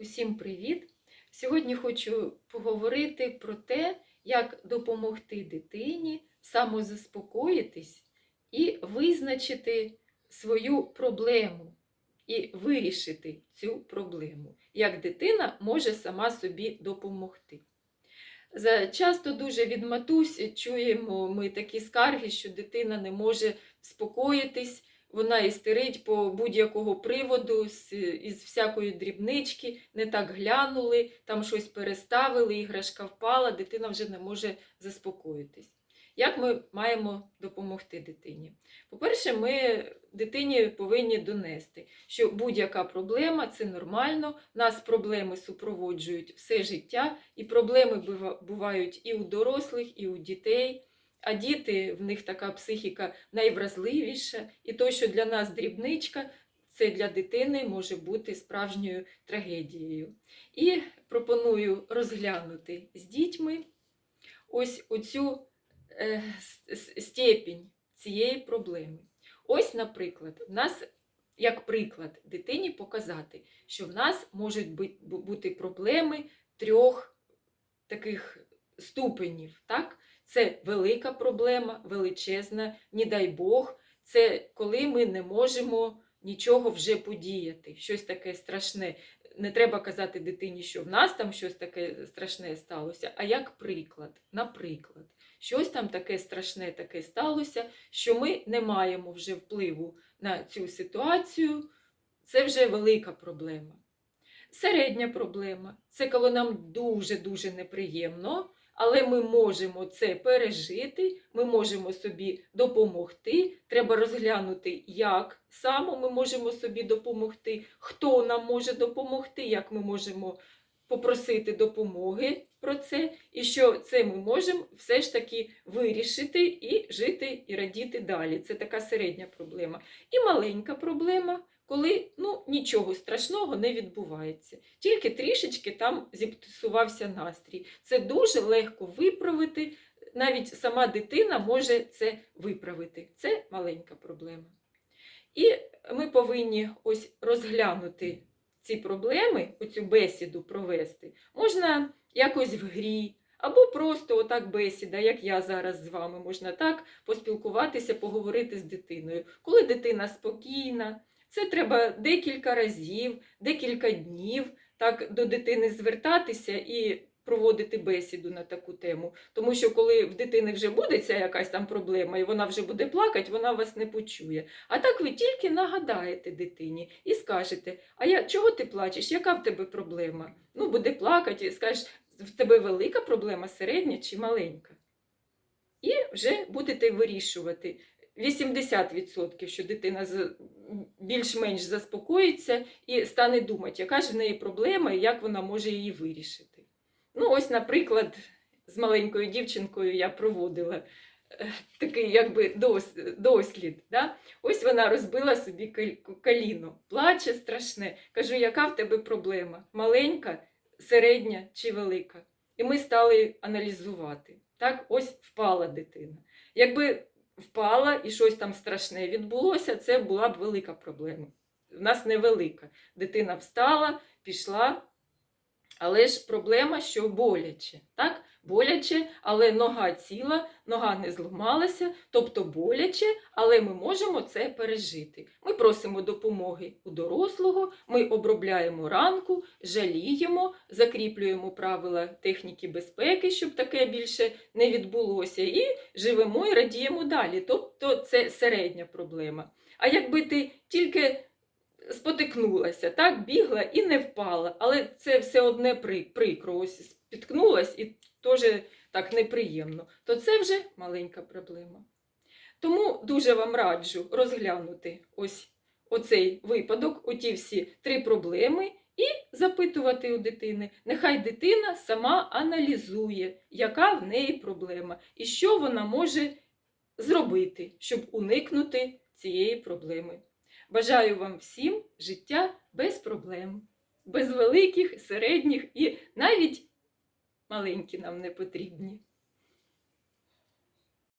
Усім привіт! Сьогодні хочу поговорити про те, як допомогти дитині самозаспокоїтись і визначити свою проблему, і вирішити цю проблему, як дитина може сама собі допомогти. Часто дуже від матусь чуємо ми такі скарги, що дитина не може спокоїтись, вона істерить по будь-якого приводу, з, із всякої дрібнички, не так глянули, там щось переставили, іграшка впала, дитина вже не може заспокоїтись. Як ми маємо допомогти дитині? По-перше, ми дитині повинні донести, що будь-яка проблема це нормально, нас проблеми супроводжують все життя, і проблеми бувають і у дорослих, і у дітей. А діти в них така психіка найвразливіша, і то, що для нас дрібничка, це для дитини може бути справжньою трагедією. І пропоную розглянути з дітьми ось оцю е, степінь цієї проблеми. Ось, наприклад, в нас, як приклад, дитині показати, що в нас можуть бу- бу- бути проблеми трьох таких ступенів. Так? Це велика проблема, величезна, не дай Бог. Це коли ми не можемо нічого вже подіяти, щось таке страшне. Не треба казати дитині, що в нас там щось таке страшне сталося, а як приклад, наприклад, щось там таке страшне таке сталося, що ми не маємо вже впливу на цю ситуацію. Це вже велика проблема. Середня проблема це коли нам дуже-дуже неприємно, але ми можемо це пережити, ми можемо собі допомогти. Треба розглянути, як саме ми можемо собі допомогти, хто нам може допомогти, як ми можемо попросити допомоги про це, і що це ми можемо все ж таки вирішити і жити і радіти далі. Це така середня проблема. І маленька проблема, коли ну, нічого страшного не відбувається. Тільки трішечки там зіпсувався настрій. Це дуже легко виправити. Навіть сама дитина може це виправити. Це маленька проблема. І ми повинні ось розглянути ці проблеми, оцю бесіду провести. Можна якось в грі, або просто отак бесіда, як я зараз з вами, можна так поспілкуватися, поговорити з дитиною. Коли дитина спокійна, це треба декілька разів, декілька днів так до дитини звертатися і проводити бесіду на таку тему. Тому що коли в дитини вже буде ця якась там проблема, і вона вже буде плакати, вона вас не почує. А так ви тільки нагадаєте дитині і скажете: А я чого ти плачеш? Яка в тебе проблема? Ну, буде плакати, і скажеш, в тебе велика проблема, середня чи маленька? І вже будете вирішувати. 80% що дитина більш-менш заспокоїться і стане думати, яка ж в неї проблема і як вона може її вирішити. Ну, ось, наприклад, з маленькою дівчинкою я проводила е, такий якби дослід. Да? Ось вона розбила собі коліно, плаче страшне. Кажу, яка в тебе проблема? Маленька, середня чи велика? І ми стали аналізувати. Так, ось впала дитина. Якби впала і щось там страшне відбулося, це була б велика проблема. У нас невелика. Дитина встала, пішла, але ж проблема, що боляче. Так? Боляче, але нога ціла, нога не зламалася, тобто боляче, але ми можемо це пережити. Ми просимо допомоги у дорослого, ми обробляємо ранку, жаліємо, закріплюємо правила техніки безпеки, щоб таке більше не відбулося, і живемо і радіємо далі. Тобто це середня проблема. А якби ти тільки спотикнулася, так, бігла і не впала, але це все одне при, прикро, ось спіткнулась і теж так неприємно, то це вже маленька проблема. Тому дуже вам раджу розглянути ось оцей випадок, оті всі три проблеми, і запитувати у дитини. Нехай дитина сама аналізує, яка в неї проблема, і що вона може зробити, щоб уникнути цієї проблеми. Бажаю вам всім життя без проблем, без великих, середніх і навіть маленькі нам не потрібні.